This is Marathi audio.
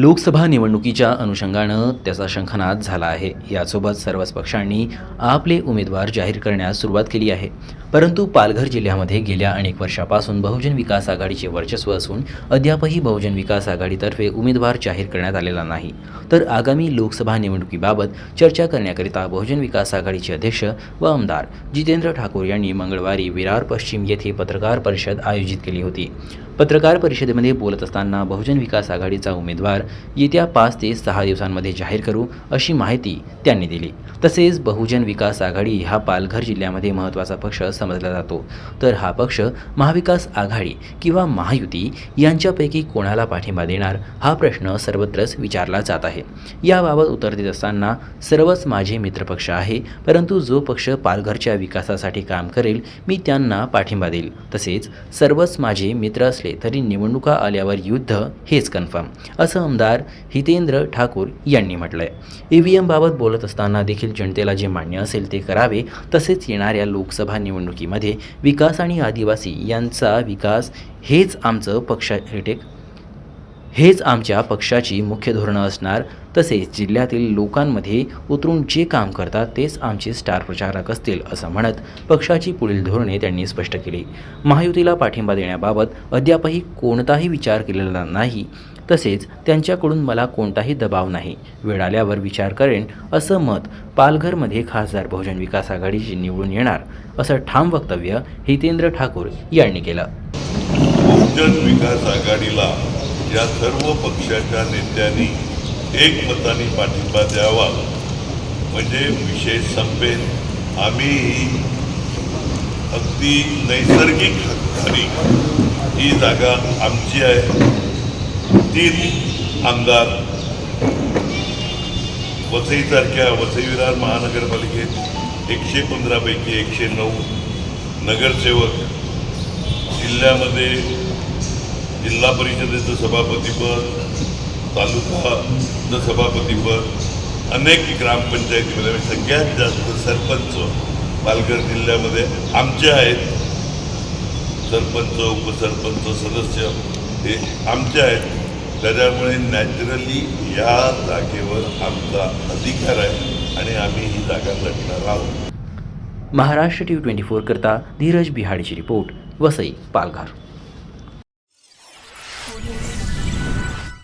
लोकसभा निवडणुकीच्या अनुषंगानं त्याचा शंखनाद झाला आहे. यासोबत सर्वच पक्षांनी आपले उमेदवार जाहीर करण्यास सुरुवात केली आहे. परंतु पालघर जिल्ह्यामध्ये गेल्या अनेक वर्षापासून बहुजन विकास आघाडीचे वर्चस्व असून अद्यापही बहुजन विकास आघाडीतर्फे उमेदवार जाहीर करण्यात आलेला नाही. तर आगामी लोकसभा निवडणुकीबाबत चर्चा करण्याकरिता बहुजन विकास आघाडीचे अध्यक्ष व आमदार जितेंद्र ठाकूर यांनी मंगळवारी विरार पश्चिम येथे पत्रकार परिषद आयोजित केली होती. पत्रकार परिषदेमध्ये बोलत असताना बहुजन विकास आघाडीचा उमेदवार येत्या पाच ते सहा दिवसांमध्ये जाहीर करू अशी माहिती त्यांनी दिली. तसेच बहुजन विकास आघाडी हा पालघर जिल्ह्यामध्ये महत्त्वाचा पक्ष समजला जातो. तर हा पक्ष महाविकास आघाडी किंवा महायुती यांच्यापैकी कोणाला पाठिंबा देणार? हा प्रश्न सर्वत्रच विचारला जात आहे. याबाबत उत्तर देत असताना सर्वच माझे मित्रपक्ष आहे परंतु जो पक्ष पालघरच्या विकासासाठी काम करेल मी त्यांना पाठिंबा देईल. तसेच सर्वच माझे मित्र असले तरी निवडणुका आल्यावर युद्ध हेच कन्फर्म असं आमदार हितेंद्र ठाकूर यांनी म्हटलंय. ई व्ही एमबाबत बोलत असताना देखील जनतेला जे मान्य असेल ते करावे तसेच येणाऱ्या लोकसभा निवडणुकीमध्ये विकास आणि आदिवासी यांचा विकास हेच आमचं पक्षाटेक हेच आमच्या पक्षाची मुख्य धोरणं असणार. तसेच जिल्ह्यातील लोकांमध्ये उतरून जे काम करतात तेच आमचे स्टार प्रचारक असतील असं म्हणत पक्षाची पुढील धोरणे त्यांनी स्पष्ट केली. महायुतीला पाठिंबा देण्याबाबत अद्यापही कोणताही विचार केलेला नाही. तसेच त्यांच्याकडून मला कोणताही दबाव नाही. वेळ आल्यावर विचार करेन असं मत पालघरमध्ये खासदार बहुजन विकास आघाडीची निवडून येणार असं ठाम वक्तव्य हितेंद्र ठाकूर यांनी केलं. बहुजन विकास आघाडीला या सर्व पक्षाच्या नेत्यांनी एकमताने पाठिंबा द्यावा. म्हणजे विषय संपेल. आम्ही अगदी नैसर्गिक हक्कानी ही जागा आमची आहे. तीन आमदार वसईसारख्या वसई विरार महानगरपालिकेत एकशे पंधरापैकी एकशे नऊ नगरसेवक जिल्ह्यामध्ये जिल्हा परिषदेचं सभापतीपद तालुकाचं सभापतीपद अनेक ग्रामपंचायतीमध्ये म्हणजे सगळ्यात जास्त सरपंच पालघर जिल्ह्यामध्ये आमचे आहेत. सरपंच उपसरपंच सदस्य हे आमचे आहेत. त्याच्यामुळे नॅचरली या जागेवर आमचा अधिकार आहे आणि आम्ही ही जागा लढणार आहोत. Maharashtra T V twenty four करता धीरज बिहाडीची रिपोर्ट वसई पालघर.